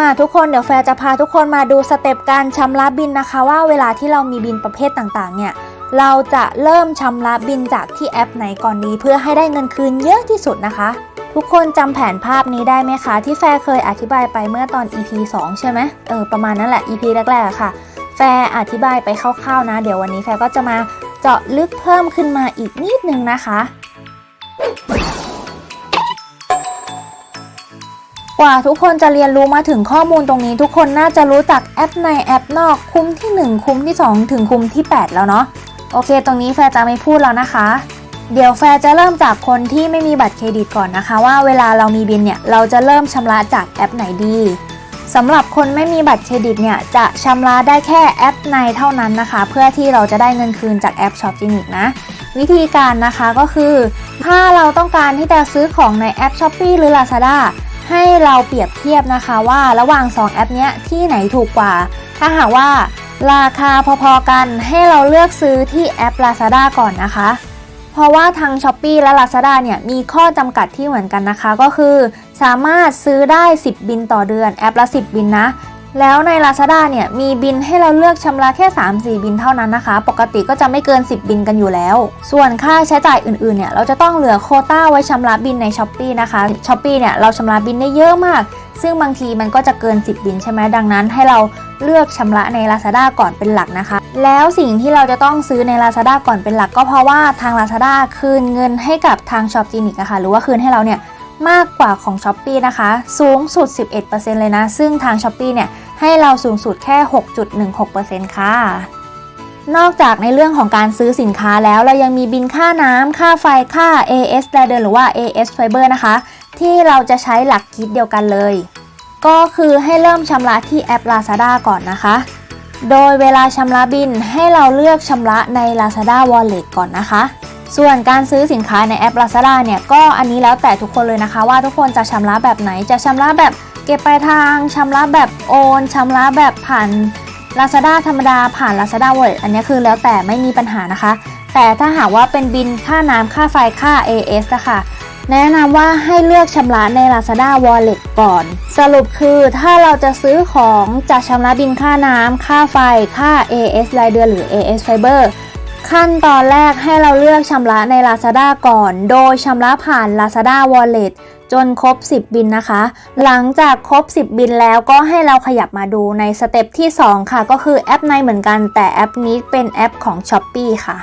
มาทุกคนเดี๋ยวแฟร์จะพาทุกคนมาดูสเต็ปการชำระบินนะคะ ว่าเวลาที่เรามีบินประเภทต่างๆ เนี่ย เราจะเริ่มชำระบินจากที่แอปไหนก่อนดี เพื่อให้ได้เงินคืนเยอะที่สุดนะคะ ทุกคนจำแผนภาพนี้ได้ไหมคะ ที่แฟร์เคยอธิบายไปเมื่อตอน EP 2 ใช่ไหมเออประมาณนั้นแหละ EP แรกๆค่ะ แฟร์อธิบายไปคร่าวๆนะ เดี๋ยววันนี้แฟร์ก็จะมาเจาะลึกเพิ่มขึ้นมาอีกนิดนึงนะคะ กว่าทุกคนจะเรียนรู้มาถึงข้อมูลตรงนี้ ทุกคนน่าจะรู้จักแอปในแอปนอกคุ้มที่ 1 คุ้มที่ 2 ถึงคุ้มที่ 8 แล้วเนาะโอเค ตรงนี้แฟร์จะไม่พูดแล้วนะคะ เดี๋ยวแฟร์จะเริ่มจากคนที่ไม่มีบัตรเครดิตก่อนนะคะ ว่าเวลาเรามีบินเนี่ยเราจะเริ่มชำระจากแอปไหนดีสำหรับคนไม่มีบัตรเครดิตเนี่ยจะชำระได้แค่แอปในเท่านั้นนะคะ เพื่อที่เราจะได้เงินคืนจากแอปช็อปจินิกนะ วิธีการนะคะก็คือ ถ้าเราต้องการที่จะซื้อของในแอป s h อ p e e หรือ Lazada ให้เราเปรียบเทียบนะคะว่าระหว่าง 2 แอปเนี้ยที่ไหนถูกกว่า ถ้าหากว่าราคาพอๆกันให้เราเลือกซื้อที่แอป Lazada ก่อนนะคะ เพราะว่าทาง s h อ p e e และ Lazada เนี่ยมีข้อจำกัดที่เหมือนกันนะคะ ก็คือ สามารถซื้อได้ 10 บินต่อเดือนแอปละ 10 บินนะ แล้วใน Lazada เนี่ยมีบินให้เราเลือกชำระแค่ 3-4 บินเท่านั้นนะคะ ปกติก็จะไม่เกิน 10 บินกันอยู่แล้ว ส่วนค่าใช้จ่ายอื่นๆเนี่ยเราจะต้องเหลือโคต้าไว้ชำระบินใน s h อ p e e นะคะ s h อ p e e เนี่ยเราชำระบินได้เยอะมาก ซึ่งบางทีมันก็จะเกิน 10 บินใช่ไหมดังนั้น ให้เราเลือกชำระใน Lazada ก่อนเป็นหลักนะคะ แล้วสิ่งที่เราจะต้องซื้อใน Lazada ก่อนเป็นหลัก ก็เพราะว่าทาง Lazada คืนเงินให้กับทาง Shop จีนิกอะคะหรือว่าคืนให้เราเนี่ยมากกว่าของ s h อ p e e นะคะ สูงสุด 11%เลยนะ ซึ่งทาง s h อ p e e เนี่ย ให้เราสูงสุดแค่ 6.16%ค่ะ นอกจากในเรื่องของการซื้อสินค้าแล้วเรายังมีบินค่าน้ำค่าไฟค่า AS รายเดือนหรือว่า AS Fiber นะคะ ที่เราจะใช้หลักคิดเดียวกันเลย ก็คือให้เริ่มชำระที่แอป Lazada ก่อนนะคะ โดยเวลาชำระบินให้เราเลือกชำระใน Lazada Wallet ก่อนนะคะส่วนการซื้อสินค้าในแอป Lazada เนี่ยก็อันนี้แล้วแต่ทุกคนเลยนะคะ ว่าทุกคนจะชำระแบบไหนจะชำระแบบ เก็บปลายทางชำระแบบโอนชำระแบบผ่าน Lazada ธรรมดาผ่าน Lazada Wallet อันนี้คือแล้วแต่ไม่มีปัญหานะคะ แต่ถ้าหากว่าเป็นบินค่าน้ำค่าไฟค่า AS นะคะแนะนำว่าให้เลือกชำระใน Lazada Wallet ก่อน สรุปคือถ้าเราจะซื้อของจะชำระบินค่าน้ำค่าไฟค่า AS รายเดือนหรือ AS Fiber ขั้นตอนแรกให้เราเลือกชำระใน Lazada ก่อน โดยชำระผ่าน Lazada Wallet จนครบ 10 บินนะคะ หลังจากครบ 10 บินแล้วก็ให้เราขยับมาดูในสเต็ปที่ 2 ค่ะ ก็คือแอปในเหมือนกันแต่แอปนี้เป็นแอปของ s h อ p e e ค่ะ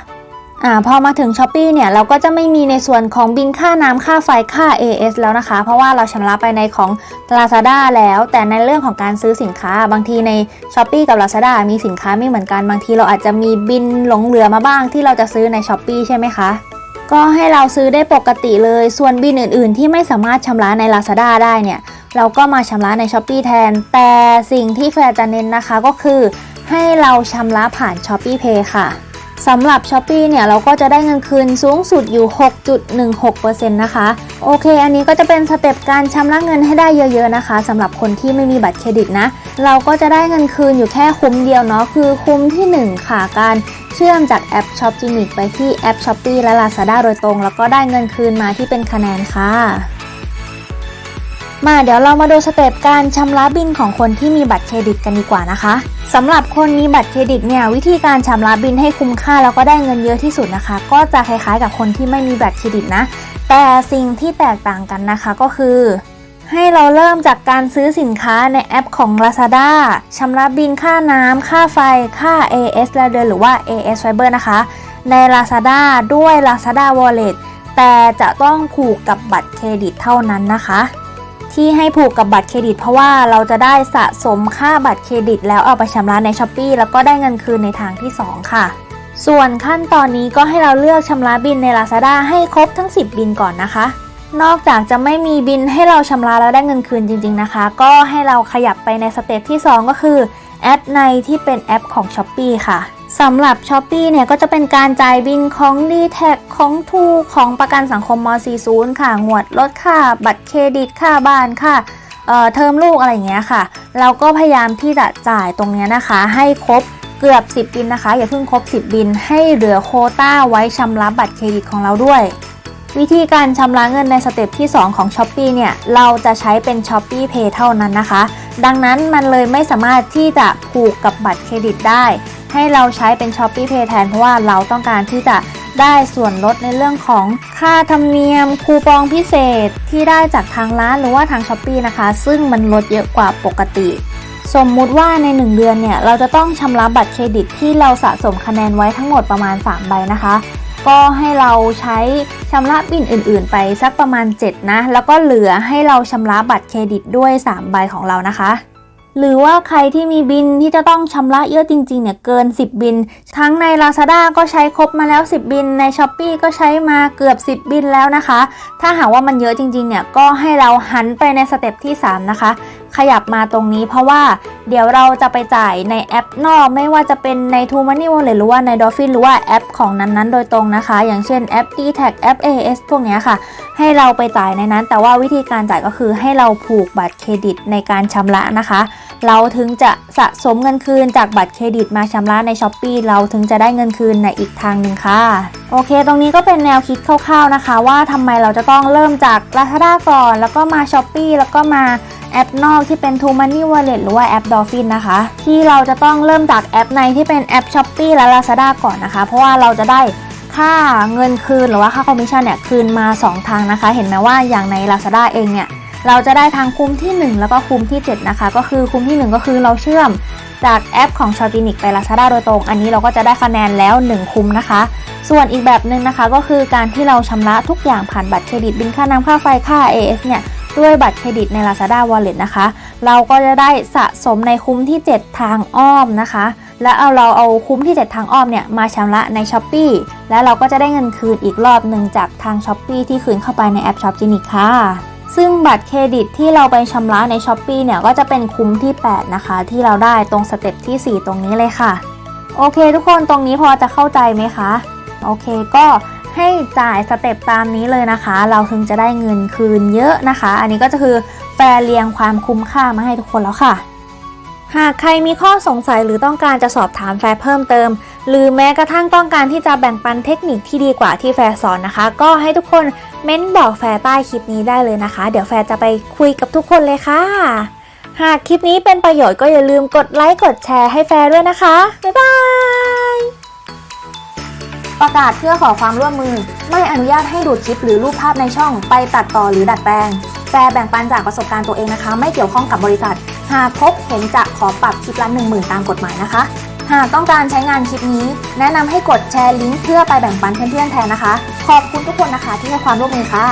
อ่าพอมาถึง s h อ p e e เนี่ยเราก็จะไม่มีในส่วนของบินค่าน้ำค่าไฟค่า AS แล้วนะคะ เพราะว่าเราชำระไปในของ Lazada แล้ว แต่ในเรื่องของการซื้อสินค้า บางทีใน s h อ p e e กับ Lazada มีสินค้าไม่เหมือนกันบางทีเราอาจจะมีบินหลงเหลือมาบ้างที่เราจะซื้อใน s h อ p e e ใช่ไหมคะ ก็ให้เราซื้อได้ปกติเลย ส่วนบินอื่นๆ ที่ไม่สามารถชำระใน Lazada ได้เนี่ย เราก็มาชำระใน s h อ p e e แทน แต่สิ่งที่แฟร์จะเน้นนะคะก็คือ ให้เราชำระผ่าน s h อ p e e Pay ค่ะ สำหรับ s h อ p e e เนี่ยเราก็จะได้เงินคืนสูงสุดอยู่ 6.16%นะคะ โอเค อันนี้ก็จะเป็นสเต็ปการชำระเงินให้ได้เยอะๆนะคะสำหรับคนที่ไม่มีบัตรเครดิตนะ เราก็จะได้เงินคืนอยู่แค่คุ้มเดียวเนาะคือคุ้มที่ 1 ค่ะการเชื่อมจากแอป Shop g e n i c ไปที่แอป s h o p e e และ Lazada โดยตรง แล้วก็ได้เงินคืนมาที่เป็นคะแนนค่ะ มาเดี๋ยวเรามาดูสเต็ปการชำระบินของคนที่มีบัตรเครดิตกันดีกว่านะคะสำหรับคนมีบัตรเครดิตเนี่ยวิธีการชำระบินให้คุ้มค่าแล้วก็ได้เงินเยอะที่สุดนะคะ ก็จะคล้ายๆกับคนที่ไม่มีบัตรเครดิตนะ แต่สิ่งที่แตกต่างกันนะคะก็คือ ให้เราเริ่มจากการซื้อสินค้าในแอปของ Lazada ชำระบินค่าน้ำค่าไฟ ค่า AS รายเดือนหรือว่า AS Fiber นะคะ ใน Lazada ด้วย Lazada Wallet แต่จะต้องผูกกับบัตรเครดิตเท่านั้นนะคะ ที่ให้ผูกกับบัตรเครดิต เพราะว่าเราจะได้สะสมค่าบัตรเครดิต แล้วเอาไปชำระใน s h อ p e e แล้วก็ได้เงินคืนในทางที่ 2 ค่ะ ส่วนขั้นตอนนี้ก็ให้เราเลือกชำระบินใน Lazada ให้ครบทั้ง 10 บินก่อนนะคะ นอกจากจะไม่มีบินให้เราชำระแล้วได้เงินคืนจริง ๆนะคะ ก็ให้เราขยับไปในสเต็ปที่ 2 ก็คือแอดในที่เป็นแอปของ s h อ p e e ค่ะ สำหรับ s h อ p e e เนี่ยก็จะเป็นการจ่ายบินของ d t แทของทูของประกันสังคมม .40 ค่ะ งวดลดค่า บัตรเครดิตค่าบ้านค่ะเอ่อเทอมลูกอะไรอย่างเงี้ยค่ะ เราก็พยายามที่จะจ่ายตรงเนี้ยนะคะ ให้ครบเกือบ 10 บินนะคะ อย่าเพิ่งครบ 10 บิน ให้เหลือโคต้าไว้ชำระบัตรเครดิตของเราด้วย วิธีการชำระเงินในสเต็ปที่ 2 ของ s h อ p e e เนี่ย เราจะใช้เป็น s h o p e e Pay เท่านั้นนะคะ ดังนั้นมันเลยไม่สามารถที่จะผูกกับบัตรเครดิตได้ ให้เราใช้เป็น s h o p e e Pay แทนเพราะว่าเราต้องการที่จะได้ส่วนลดในเรื่องของค่าธรรมเนียมคูปองพิเศษที่ได้จากทางร้านหรือว่าทาง s h อ p e e นะคะ ซึ่งมันลดเยอะกว่าปกติ สมมุติว่าใน 1 เดือนเนี่ย เราจะต้องชำระบัตรเครดิตที่เราสะสมคะแนนไว้ทั้งหมดประมาณ 3 ใบนะคะ ก็ให้เราใช้ชำระบินอื่น ๆ ไปสักประมาณ 7 นะ แล้วก็เหลือให้เราชำระบัตรเครดิตด้วย 3 ใบของเรานะคะ หรือว่าใครที่มีบินที่จะต้องชำระเยอะจริงๆเนี่ยเกิน 10 บิน ทั้งใน Lazada ก็ใช้ครบมาแล้ว 10 บิน ใน s h อ p e e ก็ใช้มาเกือบ 10 บินแล้วนะคะ ถ้าหากว่ามันเยอะจริงๆเนี่ยก็ให้เราหันไปในสเต็ปที่ 3 นะคะ ขยับมาตรงนี้เพราะว่าเดี๋ยวเราจะไปจ่ายในแอปนอก ไม่ว่าจะเป็นใน True Money Wallet หรือว่าใน Dolphin หรือว่าแอปของนั้นๆ โดยตรงนะคะ อย่างเช่นแอป e t a g แอป AS พวกนี้ค่ะ ให้เราไปจ่ายในนั้น แต่ว่าวิธีการจ่ายก็คือให้เราผูกบัตรเครดิตในการชำระนะคะ เราถึงจะสะสมเงินคืนจากบัตรเครดิตมาชำระใน s h อ p e e เราถึงจะได้เงินคืนในอีกทางหนึ่งค่ะ โอเค ตรงนี้ก็เป็นแนวคิดคร่าวๆนะคะ ว่าทำไมเราจะต้องเริ่มจาก Lazada ก่อน แล้วก็มา s h อ p e e แล้วก็มาแอปนอกที่เป็น True Money Wallet หรือว่าแอป Dolphin นะคะ ที่เราจะต้องเริ่มจากแอปในที่เป็นแอป s h อ p e e และ Lazada ก่อนนะคะ เพราะว่าเราจะได้ค่าเงินคืนหรือว่าค่าคอมมิชชั่นเนี่ยคืนมา 2 ทางนะคะ เห็นไหมว่าอย่างใน Lazada เองเนี่ย เราจะได้ทางคุ้มที่ 1 แล้วก็คุ้มที่ 7 นะคะ ก็คือคุ้มที่ 1 ก็คือเราเชื่อมจากแอปของ s h o t i n i c ไป Lazada โดยตรง อันนี้เราก็จะได้คะแนนแล้ว 1 คุ้มนะคะ ส่วนอีกแบบหนึ่งนะคะก็คือการที่เราชำระทุกอย่างผ่านบัตรเครดิตบินค่าน้ำค่าไฟค่า AS เนี่ยด้วยบัตรเครดิตใน Lazada Wallet นะคะ เราก็จะได้สะสมในคุ้มที่ 7 ทางอ้อมนะคะ และเอาเราเอาคุ้มที่ 7 ทางอ้อมเนี่ยมาชำระใน s h อ p e e และเราก็จะได้เงินคืนอีกรอบหนึ่งจากทาง s h อ p e e ที่คืนเข้าไปในแอป Shopgenic ค่ะ ซึ่งบัตรเครดิตที่เราไปชำระใน s h อ p e e เนี่ยก็จะเป็นคุ้มที่ 8 นะคะ ที่เราได้ตรงสเต็ปที่ 4 ตรงนี้เลยค่ะ โอเค ทุกคนตรงนี้พอจะเข้าใจไหมคะ โอเคก็ให้จ่ายสเต็ปตามนี้เลยนะคะ เราถึงจะได้เงินคืนเยอะนะคะ อันนี้ก็จะคือแฟร์เรียงความคุ้มค่ามาให้ทุกคนแล้วค่ะ หากใครมีข้อสงสัยหรือต้องการจะสอบถามแฟร์เพิ่มเติม หรือแม้กระทั่งต้องการที่จะแบ่งปันเทคนิคที่ดีกว่าที่แฟร์สอนนะคะ ก็ให้ทุกคนเม้นบอกแฟร์ใต้คลิปนี้ได้เลยนะคะ เดี๋ยวแฟร์จะไปคุยกับทุกคนเลยค่ะ หากคลิปนี้เป็นประโยชน์ก็อย่าลืมกดไลค์กดแชร์ให้แฟร์ด้วยนะคะ บ๊ายบายประกาศเพื่อขอความร่วมมือ ไม่อนุญาตให้ดูดคลิปหรือรูปภาพในช่อง ไปตัดต่อหรือดัดแปลงแฟร์แบ่งปันจากประสบการณ์ตัวเองนะคะ ไม่เกี่ยวข้องกับบริษัท หากพบเห็นจะขอปรับคลิปละ1 0,000ตามกฎหมายนะคะ หากต้องการใช้งานคลิปนี้ แนะนำให้กดแชร์ลิงก์เพื่อไปแบ่งปันเพื่อนๆแทนนะคะ ขอบคุณทุกคนนะคะที่ให้ความร่วมมือค่ะ